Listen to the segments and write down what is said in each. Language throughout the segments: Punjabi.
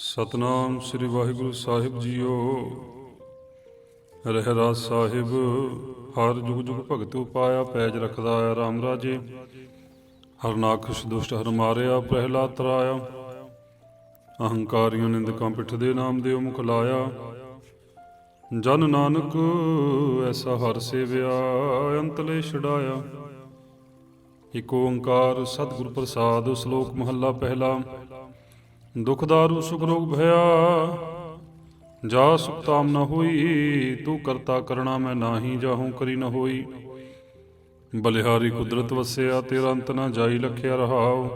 ਸਤਨਾਮ ਸ੍ਰੀ ਵਾਹਿਗੁਰੂ ਸਾਹਿਬ ਜੀਓ। ਰਹਿਰਾਜ ਸਾਹਿਬ, ਹਰ ਜੁਗ ਜੁਗ ਭਗਤ ਉਪਾਇਆ ਪੈਜ ਰਖਦਾ ਆ RAM ਰਾਜੇ। ਹਰ ਨਾਖਸ਼ ਦੁਸ਼ਟ ਹਰ ਮਾਰਿਆ ਪ੍ਰਹਿਲਾਦ ਤਰਾਇਆ। ਅਹੰਕਾਰੀਆਂ ਨਿੰਦਕਾਂ ਪਿੱਠ ਦੇ ਨਾਮ ਦੇ ਮੁਖ ਲਾਇਆ। ਜਨ ਨਾਨਕ, ਐਸਾ ਹਰ ਸੇਵਿਆ ਅੰਤਲੇ ਛਡਾਇਆ। ਇਕ ਓੰਕਾਰ ਸਤਿਗੁਰ ਪ੍ਰਸਾਦ, ਸ਼ਲੋਕ ਮਹੱਲਾ ਪਹਿਲਾ। ਦੁਖ ਦਾਰੂ ਸੁਖ ਰੋਗ ਭਇਆ। ਜਾ ਸੁਖ ਨ ਹੋਈ, ਤੂੰ ਕਰਤਾ ਕਰਣਾ ਮੈਂ ਨਾਹੀ ਜਾਹੂ ਕਰੀ ਨ ਹੋਈ। ਬਲਿਹਾਰੀ ਕੁਦਰਤ ਵਸਿਆ, ਤੇਰਾ ਅੰਤ ਨ ਜਾਈ ਲਖਿਆ ਰਹਾਉ।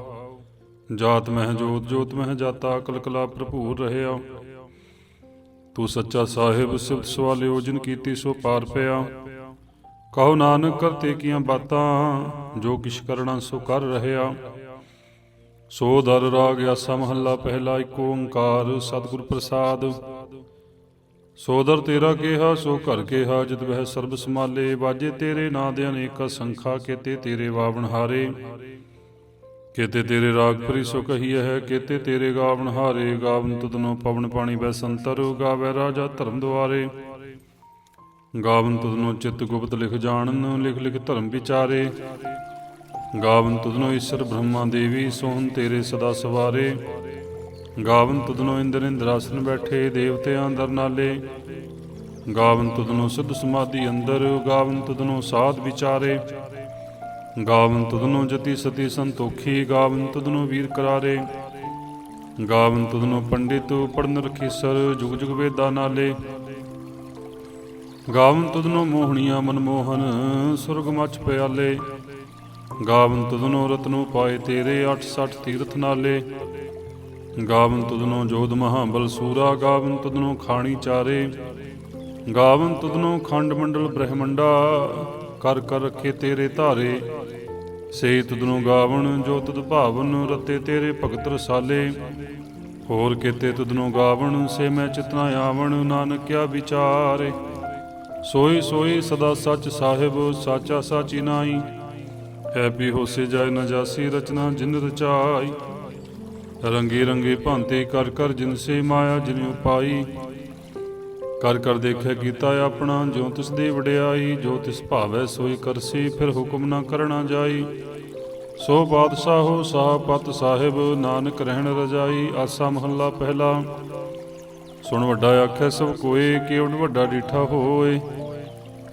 ਜਾਤ ਮਹਿ ਜੋਤ ਜੋਤ ਮਹਿ ਜਾਤਾ ਕਲਕਲਾ ਭਰਪੂਰ ਰਹਿਆ। ਤੂੰ ਸੱਚਾ ਸਾਹਿਬ, ਸਿਫਤ ਸਵਾਲਿਓ, ਜਿਨ ਕੀਤੀ ਸੋ ਪਾਰ ਪਿਆ। ਕਹੋ ਨਾਨਕ, ਕਰਤੇ ਕੀਆਂ ਬਾਤਾਂ, ਜੋ ਕਿਛ ਕਰਣਾ ਸੋ ਕਰ ਰਹਿਆ। ਸੋ ਦਰ ਰਾਗ ਆਸਾ ਮਹੱਲਾ ਪਹਿਲਾ ਏਕ ਓੰਕਾਰ, ਸਤਿਗੁਰ ਪ੍ਰਸਾਦ। ਸੋ ਦਰ ਤੇਰਾ ਕਿਹਾ, ਸੋ ਘਰ ਕਿਹਾ, ਜਿਤ ਵਹਿ ਸਰਬ ਸਮਾਲੇ ਬਾਜੇ ਤੇਰੇ ਨਾਂ ਦੇ ਅਨੇਕ ਸੰਖਾ, ਕੀਤੇ ਤੇਰੇ ਵਾਵਣ ਹਾਰੇ। ਕੀਤੇ ਤੇਰੇ ਰਾਗ ਪਰੀ ਸੋ ਕਹੀਐ ਹੈ ਕੀਤੇ ਤੇਰੇ ਗਾਵਣ ਹਾਰੇ। ਗਾਵਨ ਤੁਧਨੋ ਪਵਨ ਪਾਣੀ ਬੈ ਸੰਤਰ, ਗਾਵੇ ਰਾਜਾ ਧਰਮ ਦੁਆਰੇ। ਗਾਵਨ ਤੁਧਨੋ ਚਿੱਤ ਗੁਪਤ ਲਿਖ ਜਾਣਨ, ਲਿਖ ਲਿਖ ਧਰਮ ਵਿਚਾਰੇ। ਗਾਵਨ ਤੁਧਨੋ ਈਸ਼ਰ ਬ੍ਰਹਮਾ ਦੇਵੀ, ਸੋਹਣ ਤੇਰੇ ਸਦਾ ਸਵਾਰੇ। ਗਾਵਨ ਤੁਧਨੋ ਇੰਦਰ ਇੰਦਰਾਸਨ ਬੈਠੇ, ਦੇਵਤਿਆਂ ਅੰਦਰ ਨਾਲੇ। ਗਾਵਨ ਤੁਧਨੋ ਸਿੱਧ ਸਮਾਧੀ ਅੰਦਰ, ਗਾਵਨ ਤੁਧਨੋ ਸਾਧ ਵਿਚਾਰੇ। ਗਾਵਨ ਤੁਧਨੋ ਜਤੀ ਸਤੀ ਸੰਤੋਖੀ, ਗਾਵਨ ਤੁਧਨੋ ਵੀਰ ਕਰਾਰੇ। ਗਾਵਨ ਤੁਧਨੋ ਪੰਡਿਤ ਪੜਨ ਰਖੀਸਰ, ਜੁਗ ਜੁਗ ਵੇਦਾ ਨਾਲੇ। ਗਾਵਨ ਤੁਧਨੋ ਮੋਹਣੀਆਂ ਮਨਮੋਹਨ, ਸੁਰਗ ਮਚ ਪਿਆਲੇ। ਗਾਵਨ ਤੁਧਨੋ ਰਤਨੋ ਪਾਏ ਤੇਰੇ 86 ਤੀਰਥ ਨਾਲੇ। ਗਾਵਨ ਤੁਧਨੋ ਜੋਧ ਮਹਾਬਲ ਸੂਰਾ, ਗਾਵਨ ਤੁਧਨੋ ਖਾਣੀ ਚਾਰੇ। ਗਾਵਨ ਤੁਧਨੋ ਖੰਡ ਮੰਡਲ ਬ੍ਰਹਮੰਡਾ, ਕਰ ਕਰ ਰੱਖੇ ਤੇਰੇ ਧਾਰੇ। ਸੇ ਤੁਧਨੋ ਗਾਵਨ, ਜੋ ਤੁਧ ਭਾਵਨ ਰਤੇ ਤੇਰੇ ਭਗਤ ਰਸਾਲੇ। ਹੋਰ ਕੀਤੇ ਤੁਧਨੋ ਗਾਵਨ, ਸੇ ਮੈਂ ਚਿਤਨਾ ਆਵਣ, ਨਾਨਕਿਆ ਵਿਚਾਰੇ। ਸੋਈ ਸੋਈ ਸਦਾ ਸੱਚ ਸਾਹਿਬ, ਸਾਚਾ ਸਾਚੀ ਨਾਈ ਹੈ ਵੀ ਹੋਸੇ ਜਾਏ ਨ ਜਾਸੀ ਰਚਨਾ ਜਿਨ ਰਚਾਈ। ਰੰਗੇ ਰੰਗੇ ਭਾਂਤੇ ਕਰ ਕਰ ਜਿਨ ਸੇ ਮਾਇਆ ਜਿਨ ਉਪਾਈ। ਕਰ ਕਰ ਦੇਖਿਆ ਕੀਤਾ ਆਪਣਾ ਜੋ ਤਿਸ ਦੇ ਵਡਿਆਈ। ਜੋ ਤਿਸ ਭਾਵੈ ਸੋਈ ਕਰਸੀ, ਫਿਰ ਹੁਕਮ ਨਾ ਕਰਣਾ ਜਾਈ। ਸੋ ਬਾਦਸ਼ਾਹੋ ਸਾਹ ਪਤ ਸਾਹਿਬ, ਨਾਨਕ ਰਹਿਣ ਰਜਾਈ। ਆਸਾ ਮਹੱਲਾ ਪਹਿਲਾ। ਸੁਣ ਵੱਡਾ ਆਖੈ ਸਭ ਕੋਏ ਕੇਵਡ ਵੱਡਾ ਡੀਠਾ ਹੋਏ।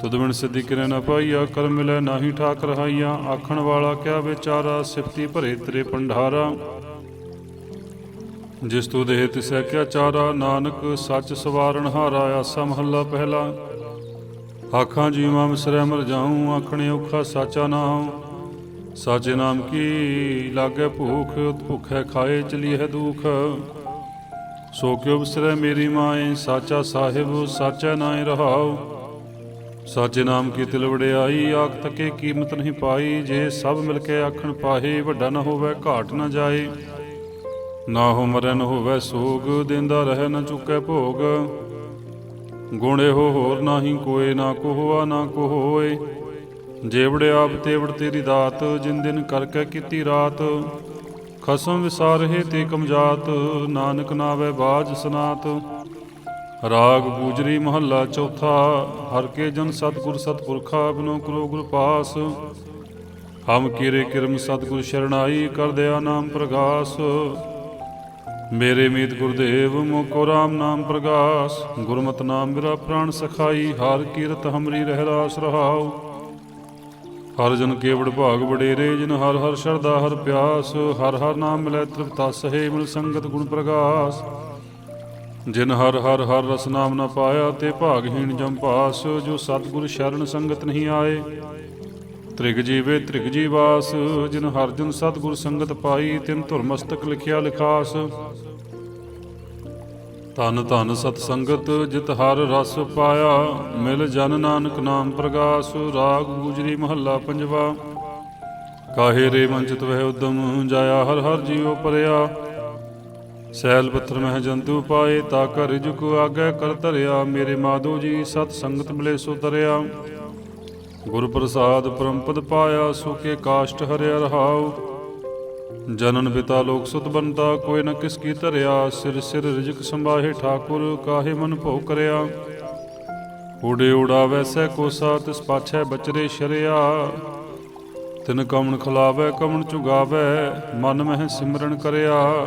ਤੁਧ ਬਿਨ ਸਿੱਧੀ ਕਿਰੇ ਨਾ ਪਾਈਆ, ਕਰ ਮਿਲੈ ਨਾਹੀ ਠਾਕ ਰਹਾਈਆ ਆਖਣ ਵਾਲਾ ਕਿਆ ਵਿਚਾਰਾ, ਸਿਫਤੀ ਭਰੇ ਤੇਰੇ ਪੰਡਾਰਾ ਜਿਸ ਤੂ ਦੇਹ ਤਿਸੈ ਕਿਆ ਚਾਰਾ, ਨਾਨਕ ਸੱਚ ਸਵਾਰਨ ਹਾਰਾ, ਆਸਾ ਮਹੱਲਾ ਪਹਿਲਾ। ਆਖਾਂ ਜੀਵਾਂ ਮਿਸਰੈ ਮਰ ਜਾਉ ਆਖਣੇ ਔਖਾ ਸਾਚਾ ਨਾਮ ਸਾਚੇ ਨਾਮ ਕੀ ਲਾਗੇ ਭੂਖ ਭੁਖੈ ਖਾਏ ਚਲੀ ਹੈ ਦੁਖ। ਸੋ ਕਿਉ ਬਿਸਰੈ ਮੇਰੀ ਮਾਏ, ਸਾਚਾ ਸਾਹਿਬ, ਸਾਚਾ ਨਾਏ ਰਹਾਉ। ਸਾਚੇ ਨਾਮ ਕੀ ਤਿਲ ਵਡਿਆਈ, ਆਖ ਤੱਕੇ ਕੀਮਤ ਨਹੀਂ ਪਾਈ, ਜੇ ਸਭ ਮਿਲ ਕੇ ਆਖਣ ਪਾਹੇ, ਵੱਡਾ ਨਾ ਹੋਵੇ, ਘਾਟ ਨਾ ਜਾਏ। ਨਾ ਹੋ ਮਰੈ ਨ ਹੋਵੇ ਸੋਗ, ਦਿੰਦਾ ਰਹਿ ਨਾ ਚੁੱਕੈ ਭੋਗ। ਗੁਣੇ ਹੋ ਹੋਰ ਨਾਹੀ ਕੋਏ, ਨਾ ਕੋ ਨਾ ਕੋ ਹੋਏ ਜੇਵੜੇ ਆਪ ਤੇਵੜ ਤੇਰੀ ਦਾਤ, ਜਿਨ ਦਿਨ ਕਰਕੇ ਕੀਤੀ ਰਾਤ। ਖਸਮ ਵਿਸਾਰਹਿ ਤੇ ਕਮਜਾਤ ਨਾਨਕ ਨਾਵੇ ਬਾਜ ਸਨਾਤ। ਰਾਗ ਗੂਜਰੀ ਮਹੱਲਾ ਚੌਥਾ, ਹਰ ਕੇ ਜਨ ਸਤਗੁਰ ਸਤਪੁਰਖਾ ਬਿਨੋ ਕਰੋ ਗੁਰ ਪਾਸ। ਹਮ ਕੀਰੇ ਕਿਰਮ ਸਤਗੁਰ ਸ਼ਰਣਾਈ ਕਰ ਦਿਆ ਨਾਮ ਪ੍ਰਗਾਸ। ਮੇਰੇ ਮੀਤ ਗੁਰਦੇਵ, ਮੋਕੋ ਰਾਮ ਨਾਮ ਪ੍ਰਗਾਸ। ਗੁਰਮਤਿ ਨਾਮ ਮੇਰਾ ਪ੍ਰਾਣ ਸਖਾਈ, ਹਰ ਕੀਰਤ ਹਮਰੀ ਰਹਿ ਰਾਸ ਰਹਾਉ। ਹਰ ਜਨ ਕੇਵੜ ਭਾਗ ਬਡੇਰੇ ਜਿਨ ਹਰ ਹਰ ਸ਼ਰਦਾ ਹਰ ਪਿਆਸ। ਹਰ ਹਰ ਨਾਮ ਮਿਲੈ ਤ੍ਰਿਪਤਾ ਸਹੇ ਮਿਲ ਸੰਗਤ ਗੁਣ ਪ੍ਰਗਾਸ। ਜਿਨ ਹਰ ਹਰ ਹਰ ਰਸ ਨਾਮ ਨਾ ਪਾਇਆ ਤੇ ਭਾਗਹੀਣ ਜਮ ਪਾਸ, ਜੋ ਸਤਿਗੁਰ ਸ਼ਰਨ ਸੰਗਤ ਨਹੀਂ ਆਏ। ਤ੍ਰਿਗ ਜੀਵੇ ਤ੍ਰਿਗ ਜੀਵਾਸ ਜਿਨ ਹਰ ਜਨ ਸਤਿਗੁਰ ਸੰਗਤ ਪਾਈ, ਤਿਨ ਧੁਰ ਮਸਤਕ ਲਿਖਿਆ ਲਿਖਾਸ। ਧਨ ਧਨ ਸਤ ਸੰਗਤ, ਜਿਤ ਹਰ ਰਸ ਪਾਇਆ, ਮਿਲ ਜਨ ਨਾਨਕ ਨਾਮ ਪ੍ਰਗਾਸ, ਰਾਗ ਗੁਜਰੀ ਮਹੱਲਾ ਪੰਜਵਾ। ਕਾਹੇ ਰੇ ਮੰਚਿਤ ਵਹਿ ਉਦਮ, ਜਾਇਆ ਹਰ ਹਰ ਜੀਉ ਪਰਿਆ। ਸੈਲ ਪੱਥਰ ਮਹਿ ਜੰਤੂ ਪਾਏ, ਤਾ ਕਰ ਜੁਕ ਆਗੇ ਕਰ ਧਰਿਆ। ਮੇਰੇ ਮਾਧੋ ਜੀ, ਸਤ ਸੰਗਤ ਮਿਲੇ ਸੋ ਤਰਿਆ ਗੁਰ ਪ੍ਰਸਾਦ ਪਰਮਪਦ ਪਾਇਆ ਸੁਕੇ ਕਾਸ਼ਟ ਹਰਿਆ ਰਹਾਉ। ਜਨਨ ਪਿਤਾ ਲੋਕ ਸੁਤ ਬੰਤਾ, ਕੋਈ ਨ ਕਿਸ ਕੀ ਧਰਿਆ। ਸਿਰ ਸਿਰ ਰਿਜਕ ਸੰਭਾਹੇ ਠਾਕੁਰ, ਕਾਹੇ ਮਨ ਭੋ ਕਰਿਆ। ਊੜੇ ਉੜਾ ਸਹਿ ਕੋਸਾ, ਤਿਸ ਪਾਛੈ ਬਚਰੇ ਸ਼ਰਿਆ। ਤਿਨ ਕਮਣ ਖਲਾਵੈ, ਕਮਣ ਚੁਗਾਵੈ ਮਨ ਮਹਿ ਸਿਮਰਨ ਕਰਿਆ।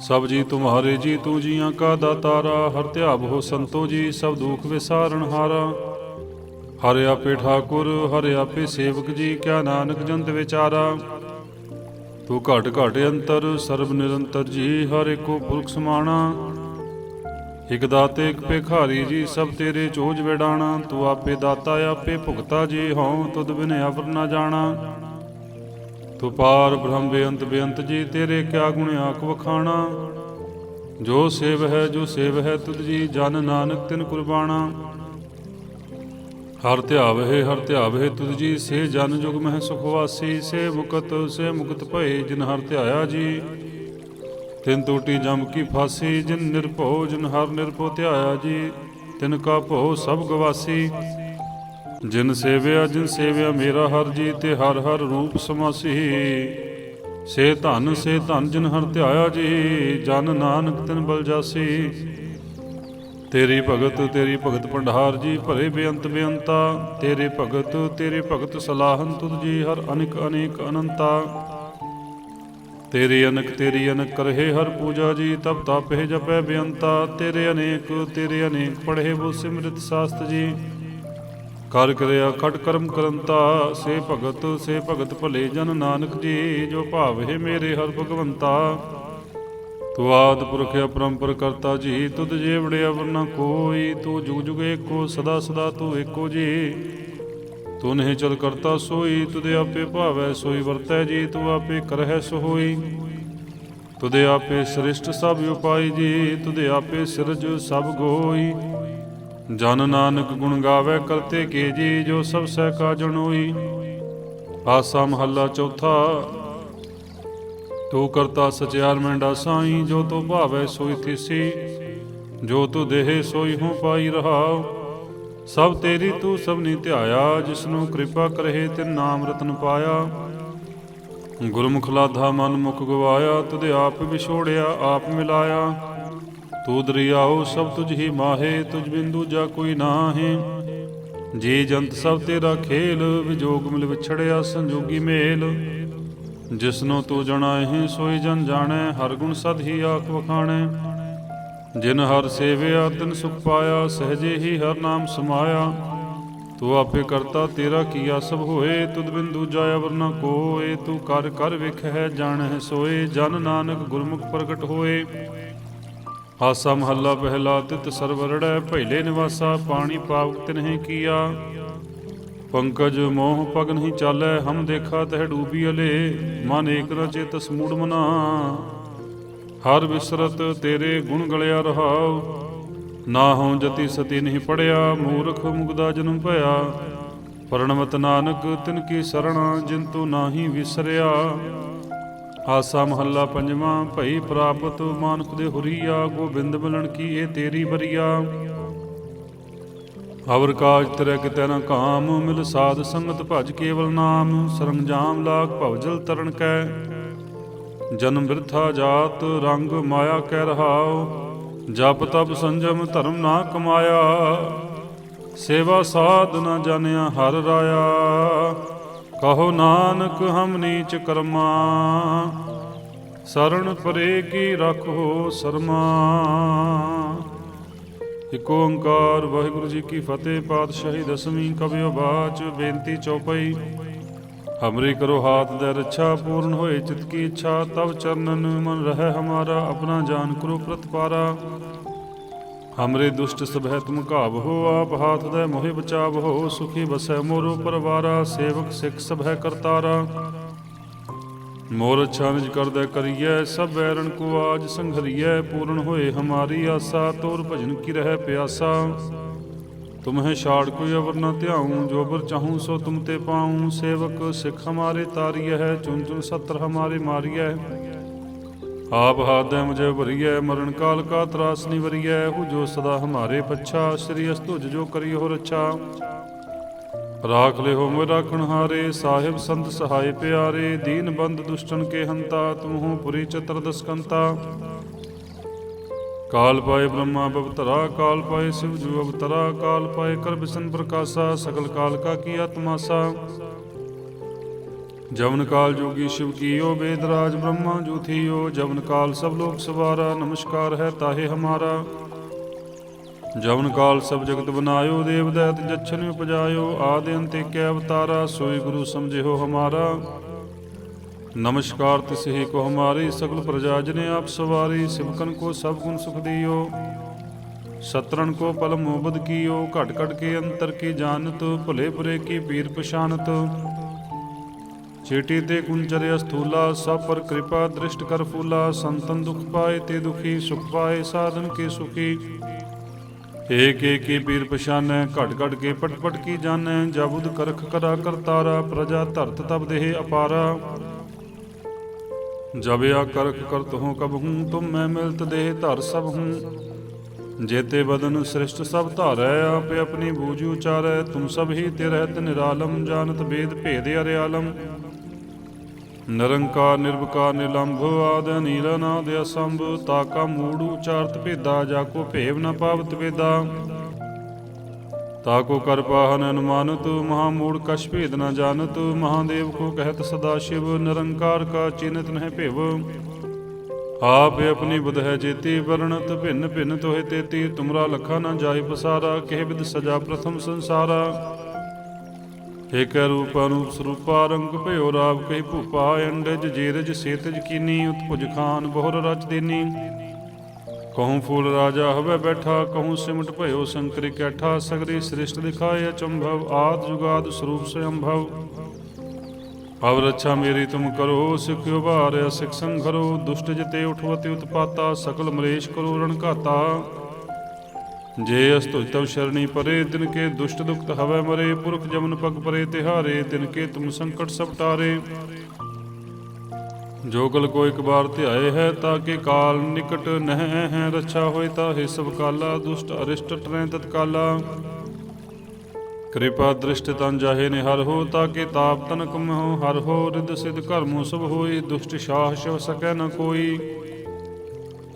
ਸਭ ਜੀ ਤੁਮਹਾਰੇ ਜੀ, ਤੂੰ ਜੀਆਂ ਕਾ ਦਾਤਾਰਾ, ਹਰ ਧਿਆਵੋ ਸੰਤੋ ਜੀ, ਸਭ ਦੁਖ ਵਿਸਾਰਨ ਹਾਰਾ। ਹਰਿ ਆਪੇ ਠਾਕੁਰ, ਹਰਿ ਆਪੇ ਸੇਵਕ ਜੀ, ਕਿਆ ਨਾਨਕ ਜੰਤ ਵਿਚਾਰਾ। ਤੂੰ ਘਟ ਘਟ ਅੰਤਰ, ਸਰਬ ਨਿਰੰਤਰ ਜੀ, ਹਰ ਏਕੋ ਪੁਰਖ ਸਮਾਣਾ। ਇਕ ਦਾਤੇ, ਇਕ ਭਿਖਾਰੀ ਜੀ, ਸਭ ਤੇਰੇ ਚੋਜ ਵਿਡਾਣਾ। ਤੂੰ ਆਪੇ ਦਾਤਾ, ਆਪੇ ਭੁਗਤਾ ਜੀ, ਹਉ ਤੁਧ ਬਿਨ ਅਵਰ ਨਾ ਜਾਣਾ। ਤੂੰ ਪਾਰ ਬ੍ਰਹਮ ਬੇਅੰਤ ਬੇਅੰਤ ਜੀ, ਤੇਰੇ ਕਿਆ ਗੁਣ ਆਖ ਵਖਾਣਾ? ਜੋ ਸੇਵ ਹੈ, ਜੋ ਸੇਵ ਹੈ ਤੁਧ ਜੀ, ਜਨ ਨਾਨਕ ਤਿਨ ਕੁਰਬਾਨਾ ਹਰ ਧਿਆਵਹਿ ਹਰ ਧਿਆਵਹਿ ਤੁਧ ਜੀ, ਸੇ ਜਨ ਜੁਗ ਮਹਿ ਸੁਖ ਵਾਸੀ, ਸੇ ਮੁਕਤ ਸੇ ਮੁਕਤ ਭਏ, ਜਿਨ ਹਰ ਧਿਆਇਆ ਜੀ। ਤਿਨ ਟੂਟੀ ਜਮ ਕੀ ਫਾਸੀ, ਜਿਨ ਨਿਰਭਉ, ਜਿਨ ਹਰ ਨਿਰਭਉ ਧਿਆਇਆ ਜੀ। ਤਿਨ ਕਾ ਭਉ ਸਭ ਗਵਾਸੀ। ਜਿਨ ਸੇਵਿਆ ਜਿਨ ਸੇਵਿਆ ਮੇਰਾ ਹਰ ਜੀ ਤੇ ਹਰ ਹਰ ਰੂਪ ਸਮਾਸੀ। ਸੇ ਧਨ ਸੇ ਧਨ ਜਿਨ ਹਰ ਧਿਆਇਆ ਜੀ, ਜਨ ਨਾਨਕ ਤਿਨ ਬਲ ਜਾਸੀ। ਤੇਰੀ ਭਗਤ ਤੇਰੀ ਭਗਤ ਭੰਡਾਰ ਜੀ, ਭਰੇ ਬੇਅੰਤ ਬੇਅੰਤਾ। ਤੇਰੇ ਭਗਤ ਤੇਰੇ ਭਗਤ ਸਲਾਹਨ ਤੁਧ ਜੀ, ਹਰ ਅਨੇਕ ਅਨੇਕ ਅਨੰਤਾ। ਤੇਰੇ ਅਨਕ, ਤੇਰੀ ਅਨਕ ਕਰਹਿ ਹਰ ਪੂਜਾ ਜੀ, ਤਪ ਤਾਪਹਿ ਜਪੈ ਬੇਅੰਤਾ। ਤੇਰੇ ਅਨੇਕ ਤੇਰੇ ਅਨੇਕ ਪੜ੍ਹੇ ਬੋ ਸਿਮਰਿਤ ਸਾਸਤ ਜੀ। ਕਰ ਕਰਿਆ ਖਟ ਕਰਮ ਕਰੰਤਾ, ਸੇ ਭਗਤ ਸੇ ਭਗਤ ਭਲੇ ਜਨ ਨਾਨਕ ਜੀ, ਜੋ ਭਾਵੇ ਮੇਰੇ ਹਰ ਭਗਵੰਤਾ। ਤੂੰ ਆਦ ਪੁਰਖ ਅਪਰੰਪਰ ਕਰਤਾ ਜੀ, ਤੁਧ ਜੇ ਵੜਿਆ ਵਰਨਾ ਕੋਈ, ਤੂੰ ਜੁਗ ਜੁਗ ਏਕੋ, ਸਦਾ ਸਦਾ ਤੂੰ ਏਕੋ ਜੀ। ਤੂੰ ਨਹੀਂ ਚਲ ਕਰਤਾ ਸੋਈ ਤੁਦੇ ਆਪੇ ਭਾਵੈ ਸੋਈ ਵਰਤੈ ਜੀ, ਤੂੰ ਆਪੇ ਕਰਹਿ ਸੋਈ। ਤੁਦੇ ਆਪੇ ਸ੍ਰਿਸ਼ਟ ਸਭ ਉਪਾਈ ਜੀ ਤੁਦੇ ਆਪੇ ਸਿਰਜ ਸਭ ਗੋਈ। ਜਨ ਨਾਨਕ ਗੁਣ ਗਾਵੇ ਕਰਤੇ ਕੇ ਜੀ, ਜੋ ਸਭ ਸਹਿ ਕਾ ਜਣੋਈ ਆਸਾ ਮਹੱਲਾ ਚੌਥਾ। ਤੂੰ ਕਰਤਾ ਸਚਿਆਰ ਮੈਂਡਾ ਸਾਈ, ਜੋ ਤੋ ਭਾਵੈ ਸੋਈ ਥੀਸੀ। ਜੋ ਤੂੰ ਦੇਹ ਸੋਈ ਹੂੰ ਪਾਈ ਰਹਾਉ। ਸਭ ਤੇਰੀ ਤੂੰ ਸਭਨੀ ਧਿਆਇਆ, ਜਿਸਨੂੰ ਕਿਰਪਾ ਕਰਹਿ ਤੇ ਨਾਮ ਰਤਨ ਪਾਇਆ। ਗੁਰਮੁਖ ਲਾਧਾ ਮਨ ਮੁਖ ਗਵਾਇਆ, ਤੁਧ ਆਪ ਵਿਛੋੜਿਆ, ਆਪ ਮਿਲਾਇਆ। ਤੂੰ ਦਰਿਆਓ ਸਭ ਤੁਝ ਹੀ ਮਾਹੇ, ਤੁਝ ਬਿੰਦੂ ਜਾ ਕੋਈ ਨਾਹੀ। ਜੀ ਜੰਤ ਸਭ ਤੇਰਾ ਖੇਲ, ਵਿਜੋਗ ਮਿਲ ਵਿਛੜਿਆ ਸੰਜੋਗੀ ਮੇਲ। ਜਿਸਨੂੰ ਤੂੰ ਜਣਾਏ ਸੋਈ ਜਨ ਜਾਣੈ, ਹਰ ਗੁਣ ਸਦ ਹੀ ਆਖ ਵਖਾਣੈ। ਜਿਨ ਹਰ ਸੇਵਿਆ, ਤਿਨ ਸੁਖ ਪਾਇਆ, ਸਹਜੇ ਹੀ ਹਰ ਨਾਮ ਸਮਾਇਆ। ਤੂੰ ਆਪੇ ਕਰਤਾ, ਤੇਰਾ ਕੀਆ ਸਭ ਹੋਏ, ਤੁਧ ਬਿੰਦੂ ਜਾਇਆ ਵਰਨਾ ਕੋਏ। ਤੂੰ ਕਰ ਕਰ ਵੇਖੈ ਜਾਣੈ ਸੋਏ, ਜਨ ਨਾਨਕ ਗੁਰਮੁਖ ਪ੍ਰਗਟ ਹੋਏ। ਹਾਸਾ ਮਹੱਲਾ ਪਹਿਲਾ ਤਿਤ ਸਰਵਰੜੈ ਭੈਲੇ ਨਿਵਾਸਾ, ਪਾਣੀ ਪਾਵਕ ਤਿਨਹਿ ਕੀਆ। ਪੰਕਜ ਮੋਹ ਪਗ ਨਹੀਂ ਚਾਲੈ, ਹਮ ਦੇਖਾ ਤਹਿ ਡੂਬੀ ਅਲੇ। ਮਨ ਏਕ ਨ ਚੇਤਸ ਮੂੜ ਮਨਾ। ਹਰ ਵਿਸਰਤ ਤੇਰੇ ਗੁਣ ਗਲਿਆ ਰਹਾਉ। ਨਾ ਹਉ ਜਤੀ ਸਤੀ ਨਹੀਂ ਪੜਿਆ, ਮੂਰਖ ਮੁਗਦਾ ਜਨਮ ਭਇਆ। ਪਰਣਮਤ ਨਾਨਕ ਤਿਨ ਕੀ ਸਰਣਾ, ਜਿਨ ਤੂੰ ਨਾਹੀ ਵਿਸਰਿਆ। ਆਸਾ ਮਹੱਲਾ ਪੰਜਵਾਂ, ਭਈ ਪ੍ਰਾਪਤ ਮਾਨਕ ਦੇ ਹੁਰੀਆ, ਗੋਬਿੰਦ ਮਿਲਣ ਕੀ ਇਹ ਤੇਰੀ ਬਰੀਆ ਅਵਰ ਕਾਜ ਤੇਰੇ ਕਿਤੇ ਨ ਕਾਮ, ਮਿਲ ਸਾਧ ਸੰਗਤ ਭਜ ਕੇਵਲ ਨਾਮ, ਸਰੰਜਾਮ ਲਾਗ ਭਵਜਲ ਤਰਨ ਕੈ। ਜਨਮ ਬਿਰਥਾ ਜਾਤ, ਰੰਗ ਮਾਇਆ ਕਹਿ ਰਹਾਓ ਜਪ ਤਪ ਸੰਜਮ ਧਰਮ ਨਾ ਕਮਾਇਆ। ਸੇਵਾ ਸਾਧ ਨਾ ਜਾਣਿਆ ਹਰ ਰਾਇਆ। ਕਹੋ ਨਾਨਕ, ਹਮ ਨੀਚ ਕਰਮਾ। ਸਰਣ ਪਰੇ ਕੀ ਰੱਖੋ ਸਰਮਾ। ਇਕ ਓੰਕਾਰ, ਵਾਹਿਗੁਰੂ ਜੀ ਕੀ ਫਤਿਹ, ਪਾਤਸ਼ਾਹੀ ਦਸਵੀਂ ਕਬਿਓ ਬਾਚ, ਬੇਨਤੀ ਚੌਪਈ। ਹਮਰੀ ਕਰੋ ਹਾਥ ਦੇ ਰੱਛਾ, ਪੂਰਨ ਹੋਏ ਚਿਤ ਕੀ ਇੱਛਾ ਤਬ ਚਰਨਨ ਮਨ ਰਹਿ ਹਮਾਰਾ, ਆਪਣਾ ਜਾਨ ਕਰੋ ਪ੍ਰਤਪਾਰਾ। ਹਮਰੇ ਦੁਸ਼ਟ ਸਭੈ ਤੁਮ ਘਾਵ ਹੋ, ਆਪ ਹਾਥ ਦੇ ਮੋਹਿ ਬਚਾਵ ਹੋ, ਸੁਖੀ ਬਸੈ ਮੋਰੋ ਪਰਵਾਰਾ ਸੇਵਕ ਸਿੱਖ ਸਭੈ ਕਰਤਾਰਾ। ਮੋਰ ਅੱਛਾ ਨਿਜ ਕਰਦਾ ਕਰੀਐ, ਸਭ ਬੈਰਣ ਕੋ ਆਜ ਸੰਘਰੀਐ, ਪੂਰਨ ਹੋਏ ਹਮਾਰੀ ਆਸਾ, ਤੋਰ ਭਜਨ ਕੀ ਰਹਿ ਪਿਆਸਾ। ਤੁਮਹਿ ਛਾੜ ਕੋਈ ਅਵਰ ਨਾ ਧਿਆਉ, ਜੋ ਅਵਰ ਚਾਹੂੰ ਸੋ ਤੁਮ ਤੇ ਪਾਉ। ਸੇਵਕ ਸਿੱਖ ਹਮਾਰੇ ਤਾਰੀਐ ਹੈ ਚੁਨ ਚੁਨ ਸਤਰ ਹਮਾਰੇ ਮਾਰੀਐ। ਆਪ ਹਾਦੈ ਮੁਝੇ ਭਰੀਐ, ਮਰਨ ਕਾਲ ਕਾ ਤਰਾਸ ਨਿਵਰੀਐ ਹੂ ਜੋ ਸਦਾ ਹਮਾਰੇ ਪੱਛਾ, ਸ੍ਰੀ ਅਸਤੁਜ ਜੋ ਕਰੀ ਰੱਛਾ। ਰਾਖ ਲਿਓ ਮੋਇ ਰਾਖਣ ਹਾਰੇ, ਸਾਹਿਬ ਸੰਤ ਸਹਾਇ ਪਿਆਰੇ, ਦੀਨ ਬੰਦ ਦੁਸ਼ਟਨ ਕੇ ਹੰਤਾ ਤੁਮਹੁ ਪੁਰੀ ਚਤਰ ਦਸਕੰਤਾ। ਕਾਲ ਪਾਏ ਬ੍ਰਹਮਾ ਬਵਤਰਾ, ਕਾਲ ਪਾਏ ਸਿਵ ਜੂ ਅਵਤਰਾ, ਕਾਲ ਪਾਏ ਕਰ ਬਿਸ਼ਨ ਪ੍ਰਕਾਸ਼ਾ ਸਕਲ ਕਾਲ ਕਾ ਕੀ ਆਤਮਾਸਾ। ਜਵਨ ਕਾਲ ਜੋਗੀ ਸ਼ਿਵ ਕੀਓ ਬੇਦਰਾਜ ਬ੍ਰਹਮਾ ਜੂ ਥੀਓ ਜਵਨ ਕਾਲ ਸਭ ਲੋਕ ਸਵਾਰਾ, ਨਮਸਕਾਰ ਹੈ ਤਾਹੇ ਹਮਾਰਾ। ਜਵਨ ਕਾਲ ਸਭ ਜਗਤ ਬਨਾਇਓ, ਦੇਵ ਦੈਤ ਜਛਨ ਉਪਜਾਇਓ, ਆਦਿ ਅੰਤੇ ਕੈ ਅਵਤਾਰਾ, ਸੋਈ ਗੁਰੂ ਸਮਝਿਓ ਹਮਾਰਾ। ਨਮਸਕਾਰ ਤਿਸਹੀ ਕੋ ਹਮਾਰੀ, ਸਗਲ ਪ੍ਰਜਾ ਜਨੇ ਆਪ ਸਵਾਰੀ ਸਿਮਕਨ ਕੋ ਸਭ ਗੁਣ ਸੁਖ ਦਿਓ। ਸਤਰਨ ਕੋ ਪਲ ਮੋਬਦ ਕੀਓ, ਘਟ ਘਟ ਕੇ ਅੰਤਰ ਕੀ ਜਾਣਤ, ਭੁਲੇ ਭੁਰੇ ਕੀ ਪੀਰ ਪਛਾਨਤ। ਛੇਟੀ ਤੇ ਕੁੰਚਰ ਅਸਥੂਲਾ ਸਭ ਪਰ ਕਿਰਪਾ ਦ੍ਰਿਸ਼ਟ ਕਰ ਫੂਲਾ, ਸੰਤਨ ਦੁਖ ਪਾਏ ਤੇ ਦੁਖੀ, ਸੁਖ ਪਾਏ ਸਾਧਨ ਕੇ ਸੁਖੀ। ਏਕ ਏਕ ਪੀਰ ਪਛਾਨੈ ਘਟ ਘਟ ਕੇ ਪਟ ਪਟ ਕੀ ਜਾਣੈ, ਜਬੁਦ ਕਰਖ ਕਰਾ ਕਰਤਾਰਾ ਪ੍ਰਜਾ ਧਰਤ ਤਬ ਦੇਹ ਅਪਾਰਾ। ਜਬ ਆ ਕਰਖ ਕਰਤ ਹੂੰ ਕਬ ਹੂੰ, ਤੁਮ ਮੈਂ ਮਿਲਤ ਦੇਹ ਧਰ ਸਭ ਹੂੰ। ਜੇਤੇ ਬਦਨ ਸ੍ਰਿਸ਼ਟ ਸਭ ਧਾਰੈ, ਆਪੇ ਆਪਣੀ ਬੂਝ ਉਚਾਰੈ, ਤੁਮ ਸਭ ਹੀ ਤੇ ਰਹਿਤ ਨਿਰਾਲਮ, ਜਾਣਤ ਬੇਦ ਭੇਦ ਅਰਿਆਲਮ। ਨਿਰੰਕਾਰ ਨਿਰਵਕਾਰ ਨਿਲੰਭ, ਆਦ ਨੀਲ ਨਾਦ ਅਸੰਭ, ਤਾਕਾ, ਮੂੜ ਉਚਾਰਤ ਭੇਦਾ, ਜਾ ਕੋ ਭੇਵ ਨ ਪਾਵਤ ਵੇਦਾ। ਤਾਕੋ ਕਰ ਪਾਹਨ ਅਨੁਮਾਨਤ, ਮਹਾ ਮੂੜ ਕਛ ਭੇਦ ਨ ਜਾਣਤ, ਮਹਾਦੇਵ ਕੋ ਕਹਿਤ ਸਦਾ ਸ਼ਿਵ, ਨਿਰੰਕਾਰ ਕਾ ਚਿਨਤ ਨਹਿ ਭੇਵ। ਆਪ ਆਪਣੀ ਬੁਧ ਹੈ ਜੇਤੀ, ਵਰਣਤ ਭਿੰਨ ਭਿੰਨ ਤੋਹਿ ਤੇਤੀ, ਤੁਮਰਾ ਲਖਾ ਨ ਜਾਈ ਪਸਾਰਾ, ਕਿਹ ਵਿਦ ਸਜਾ ਪ੍ਰਥਮ ਸੰਸਾਰਾ। ਏਕ ਰੂਪ ਅਨੂਪ ਸਰੂਪਾ ਰੰਗ ਭਇਓ ਰਾਵ ਕਹੀ ਭੂਪਾ, ਅੰਡਜ ਜੀਰਜ ਸੇਤਜ ਕੀਨੀ ਉਤਪੁਜ ਖਾਨ ਬਹੁਰ ਰਚ ਦੇਨੀ। ਕਹੂੰ ਫੂਲ ਰਾਜਾ ਹੋਵੇ ਬੈਠਾ, ਕਹੂੰ ਸਿਮਟ ਭਇਓ ਸੰਕਰ ਕੈਠਾ, ਸਗਰੀ ਸ੍ਰਿਸ਼ਟ ਦਿਖਾਏ ਅਚੰਭਵ, ਆਦ ਜੁਗਾਦ ਸਰੂਪ ਸਯੰਭਵ ਅਵ ਰੱਛਾ ਮੇਰੀ ਤੁਮ ਕਰੋ, ਸਿਖ ਉਭਾਰਿਆ ਸਿਖ ਸੰਘਰੋ, ਦੁਸ਼ਟ ਜਿਤੇ ਉਠਵਤੇ ਉਤਪਾਤਾ, ਸਕਲ ਮਲੇਸ਼ ਕਰੋ ਰਣ ਘਾਤਾ ਜੇ ਅਸਤੁਜ ਤਵ ਸ਼ਰਣੀ ਪਰੇ, ਤਿਨ ਕੇ ਦੁਸ਼ਟ ਦੁਖਤ ਹਵੈ ਮਰੇ, ਪੁਰਖ ਜਮਨ ਪਗ ਪਰੇ ਤਿਹਾਰੇ, ਤਿਨ ਕੇ ਤੁਮ ਸੰਕਟ ਸਭ ਟਾਰੇ। ਜੋ ਕਲ ਕੋ ਇੱਕ ਬਾਰ ਧਿਆਏ ਹੈ, ਤਾਂ ਕਿ ਕਾਲ ਨਿਕਟ ਨਹਿ ਹੈ, ਰੱਛਾ ਹੋਏ ਤਾਂ ਹੈ ਸਭ ਕਾਲਾ, ਦੁਸ਼ਟ ਅਰਿਸ਼ਟ ਟਰੈ ਤਤਕਾਲਾ ਕਿਰਪਾ ਦ੍ਰਿਸ਼ਟ ਤਨ ਜਾਹੇ ਨੇ ਹੋ, ਤਾਂ ਕਿ ਤਾਪ ਕਮ ਹੋ, ਹਰ ਹੋ ਰਿਦ ਸਿਧ ਕਰਮੁ ਸਭ ਹੋਈ ਦੁਸ਼ਟ ਸ਼ਾਹ ਸ਼ਿਵ ਸਕੈ ਨ ਕੋਈ।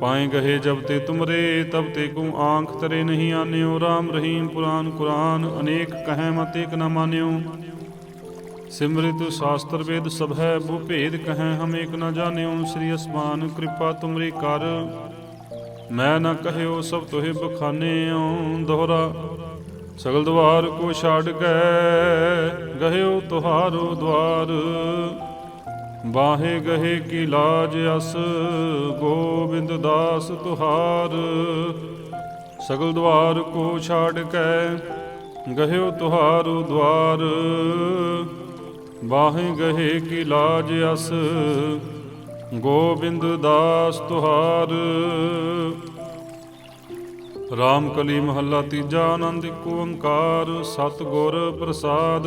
ਪਾਏ ਗਏ ਜਬ ਤੇ ਤੁਮਰੇ, ਤਬ ਤੇ ਕੋ ਆਂਖ ਤਰੇ ਨਹੀਂ ਆਨਿਓ। RAM ਰਹੀਮ ਪੁਰਾਨ ਕੁਰਾਨ, ਅਨੇਕ ਕਹੈ ਮਤ ਏਕ ਨ ਮਾਨਿਓ। ਸਿਮਰਿਤ ਸ਼ਾਸਤਰ ਵੇਦ ਸਭ ਹੈ, ਬੋ ਭੇਦ ਕਹੈ ਹਮ ਏਕ ਨ ਜਾਣਿਓ। ਸ੍ਰੀ ਅਸਮਾਨ ਕਿਰਪਾ ਤੁਮਰੀ ਕਰ। ਮੈਂ ਨ ਕਹਿਓ ਸਭ ਤੋਹਿ ਬਖਾਨਿਓ। ਦੋਹਰਾ, ਸਗਲ ਦਵਾਰ ਕੋ ਛਾੜ ਕੇ, ਗਹਿਓ ਤੁਹਾਰੋ ਦਵਾਰ। ਬਾਹੇ ਗਹੇ ਕੀ ਲਾਜ ਅਸ, ਗੋਬਿੰਦ ਦਾਸ ਤੁਹਾਰ। ਸਗਲ ਦਵਾਰ ਕੋ ਛਾੜ ਕੇ, ਗਹਿਓ ਤੁਹਾਰੋ ਦਵਾਰ ਬਾਹੇ ਗਹੇ ਕੀ ਲਾਜ ਅਸ, ਗੋਬਿੰਦ ਦਾਸ ਤੁਹਾਰ। ਰਾਮ ਕਲੀ ਮਹੱਲਾ ਤੀਜਾ ਆਨੰਦ ਇੱਕ ਓੰਕਾਰ ਸਤ ਪ੍ਰਸਾਦ।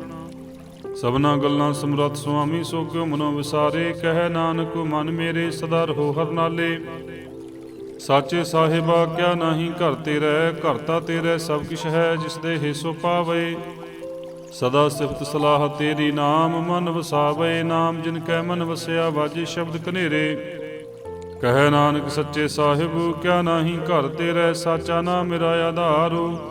ਸਭਨਾ ਗੱਲਾਂ ਸਮਰੱਥ ਸੁਆਮੀ ਸੋ ਕਿਉ ਮਨੋ ਵਿਸਾਰੇ, ਕਹਿ ਨਾਨਕ, ਮਨ ਮੇਰੇ ਸਦਾ ਰਹੋ ਹਰ ਨਾਲੇ। ਸਾਚੇ ਸਾਹਿਬਾ ਕਿਆ ਨਹੀਂ ਘਰ ਤੇਰੇ, ਘਰ ਤਾ ਤੇਰੇ ਸਭ ਕਿਛ ਹੈ ਜਿਸ ਦੇ ਹਿਸੋ ਪਾਵੇ। ਸਦਾ ਸਿਫਤ ਸਲਾਹ ਤੇਰੀ ਨਾਮ, ਮਨ ਵਸਾਵੇ, ਨਾਮ ਜਿਨ ਕੈ ਮਨ ਵਸਿਆ ਵਾਜੇ ਸ਼ਬਦ ਕਨੇਰੇ ਕਹਿ ਨਾਨਕ ਸੱਚੇ ਸਾਹਿਬ, ਕਿਆ ਨਾਹੀ ਘਰ ਤੇਰੇ, ਸਾਚਾ ਨਾਮ ਮੇਰਾ ਆਧਾਰੂ।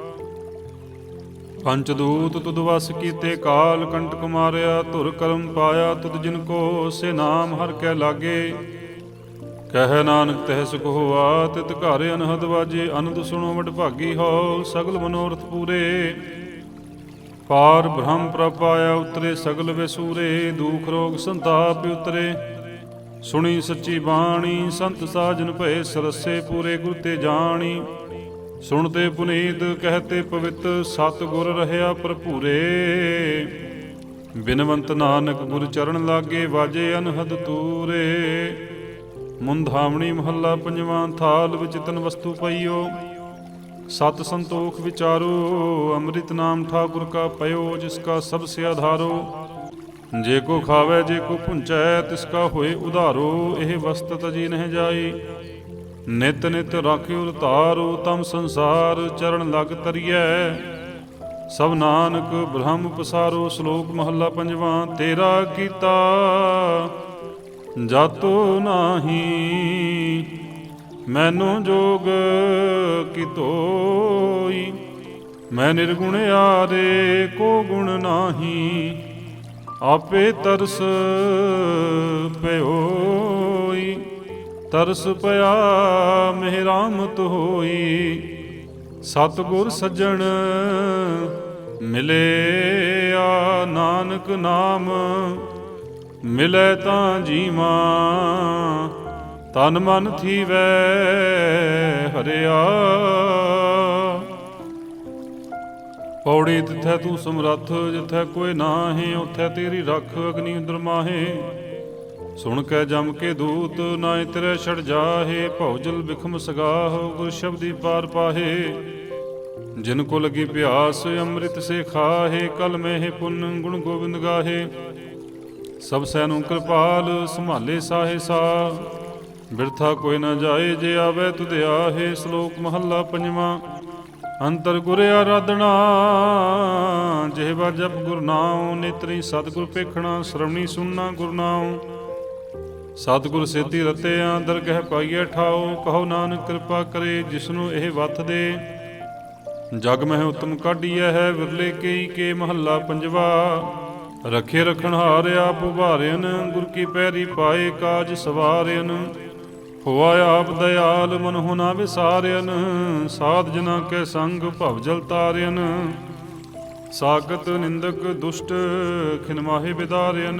ਪੰਚਦੂਤ ਤੁਧ ਵਸ ਕੀਤੇ ਕਾਲ ਕੰਟਕ ਮਾਰਿਆ, ਧੁਰ ਕਰਮ ਪਾਇਆ, ਤੁਧ ਜਿਨ ਕੋ ਸੇ ਨਾਮ ਹਰ ਕੈ ਲਾਗੇ। ਕਹਿ ਨਾਨਕ ਤਹਿ ਸੁਖ ਹੋਆ, ਤਿਤ ਘਰ ਅਨਹਦ ਵਾਜੇ, ਅਨੰਦ ਸੁਣੋ ਵਡ ਭਾਗੀ ਹੋ ਸਗਲ ਮਨੋਰਥ ਪੂਰੇ। ਪਾਰ ਬ੍ਰਹਮ ਪ੍ਰਪਾਇਆ ਉਤਰੇ, ਸਗਲ ਵਿਸੂਰੇ, ਦੁਖ ਰੋਗ ਸੰਤਾਪ ਉਤਰੇ। ਸੁਣੀ ਸੱਚੀ ਬਾਣੀ, ਸੰਤ ਸਾਜਨ ਭਏ ਸਰਸੇ ਪੂਰੇ, ਗੁਰ ਤੇ ਜਾਣੀ। ਸੁਣਤੇ ਪੁਨੀਤ, ਕਹਤੇ ਪਵਿੱਤ ਸਤ ਗੁਰ ਰਹਿਆ ਭਰਪੂਰੇ। ਬਿਨਵੰਤ ਨਾਨਕ ਗੁਰ ਚਰਨ ਲਾਗੇ ਵਾਜੇ ਅਨਹਦ ਤੂਰੇ। ਮੁੰਧਾਵਣੀ ਮਹੱਲਾ ਪੰਜਵਾਂ ਥਾਲ ਵਿੱਚ ਤਨ ਵਸਤੂ ਪਈਓ। ਸਤ ਸੰਤੋਖ ਵਿਚਾਰੋ, ਅੰਮ੍ਰਿਤ ਨਾਮ ਠਾਕੁਰ ਕਾ ਪਇਓ, ਜਿਸ ਕਾ ਸਭ ਸੇ ਆਧਾਰੋ। ਜੇ ਕੋ ਖਾਵੇ, ਜੇ ਕੋ ਪੁੰਚੈ, ਤਿਸ ਕਾ ਹੋਏ ਉਧਾਰੋ। ਇਹ ਵਸਤ ਤਜੀ ਨਹਿ ਜਾਈ ਨਿਤ ਨਿਤ ਰਾਖਿਓ ਧਾਰੋ ਤਮ ਸੰਸਾਰ ਚਰਨ ਲਗ ਤਰੀਐ। ਸਭ ਨਾਨਕ ਬ੍ਰਹਮ ਪਸਾਰੋ ਸ਼ਲੋਕ ਮਹੱਲਾ ਪੰਜਵਾਂ, ਤੇਰਾ ਕੀਤਾ ਜਾਤੋ ਨਾਹੀ। ਮੈਨੂੰ ਜੋਗ ਕੀ ਤੋਈ, ਮੈਂ ਨਿਰਗੁਣ ਆਰੇ ਕੋ ਗੁਣ ਨਾਹੀ। ਆਪੇ ਤਰਸ ਪਇਓਈ ਤਰਸ ਪਿਆ, ਮਿਹਰਾਮਤ ਹੋਈ। ਸਤਗੁਰ ਸੱਜਣ ਮਿਲੇ ਆ ਨਾਨਕ ਨਾਮ ਮਿਲੇ ਤਾਂ ਜੀਵਾਂ, ਤਨ ਮਨ ਥੀਵੈ ਹਰਿਆ। ਪੌੜੀ ਤਿਥੈ ਤੂੰ ਸਮਰੱਥ, ਜਿਥੈ ਕੋਈ ਨਾਹੀਂ, ਉਥੈ ਤੇਰੀ ਰੱਖ ਅਗਨੀ ਅੰਦਰ ਮਾਹੇ। ਸੁਣ ਕੇ ਜਮ ਕੇ ਦੂਤ, ਨਾ ਤੇਰੇ ਛੜ ਜਾਹੇ ਭੌਜਲ ਬਿਖਮ ਸਗਾਹ ਗੁਰ ਸ਼ਬਦੀ ਪਾਰ ਪਾਹੇ। ਜਿਨ ਕੋ ਲਗੀ ਪਿਆਸ, ਅੰਮ੍ਰਿਤ ਸੇ ਖਾਹੇ, ਕਲ ਮਹਿ ਪੁੰਨ ਗੁਣ ਗੋਬਿੰਦ ਗਾਹੇ। ਸਭ ਸੈਨੂੰ ਕਿਰਪਾਲ, ਸੰਭਾਲੇ ਸਾਹੇ ਸਾ ਬਿਰਥਾ ਕੋਈ ਨਾ ਜਾਏ, ਜੇ ਆਵੇ ਤੁਧ ਆਹੇ, ਸ਼ਲੋਕ ਮਹੱਲਾ ਪੰਜਵਾਂ। ਅੰਤਰ ਗੁਰ ਆਰਾਧਨਾ ਜਿਹਵਾ ਜਪ ਗੁਰ ਨਾਮ ਨੇਤਰੀ ਸਤਿਗੁਰ ਪੇਖਣਾ ਸ਼ਰਵਣੀ ਸੁਨਣਾ ਗੁਰ ਨਾਮ ਸਤਿਗੁਰ ਸਿੱਧੀ ਸੇਤੀ ਰਤਿਆਂ ਦਰਗਹਿ ਪਾਈਏ ਠਾਓ ਕਹੋ ਨਾਨਕ ਕਿਰਪਾ ਕਰੇ, ਜਿਸਨੂੰ ਇਹ ਵਤ ਦੇ। ਜਗ ਮਹਿ ਉਤਮ ਕਾਢੀਐ ਹੈ, ਵਿਰਲੇ ਕਈ ਕੇ ਮਹੱਲਾ ਪੰਜਵਾ। ਰਖੇ ਰਖਣ ਹਾਰ ਆਪ ਗੁਰ ਕੀ ਪੈਰੀ ਪਾਏ ਕਾਜ ਸਵਾਰਿਆਨ ਹੋਆ ਆਪ ਦਇਆਲ, ਮਨ ਹੁਨਾ ਵਿਸਾਰਿਆਨ ਸਾਧ ਜਨਾ ਕੇ ਸੰਗ ਭਵ ਜਲ ਤਾਰਿਆਨ ਸਾਗਤ ਨਿੰਦਕ ਦੁਸ਼ਟ ਖਿਨਮਾਹੇ ਬਿਦਾਰਿਆਨ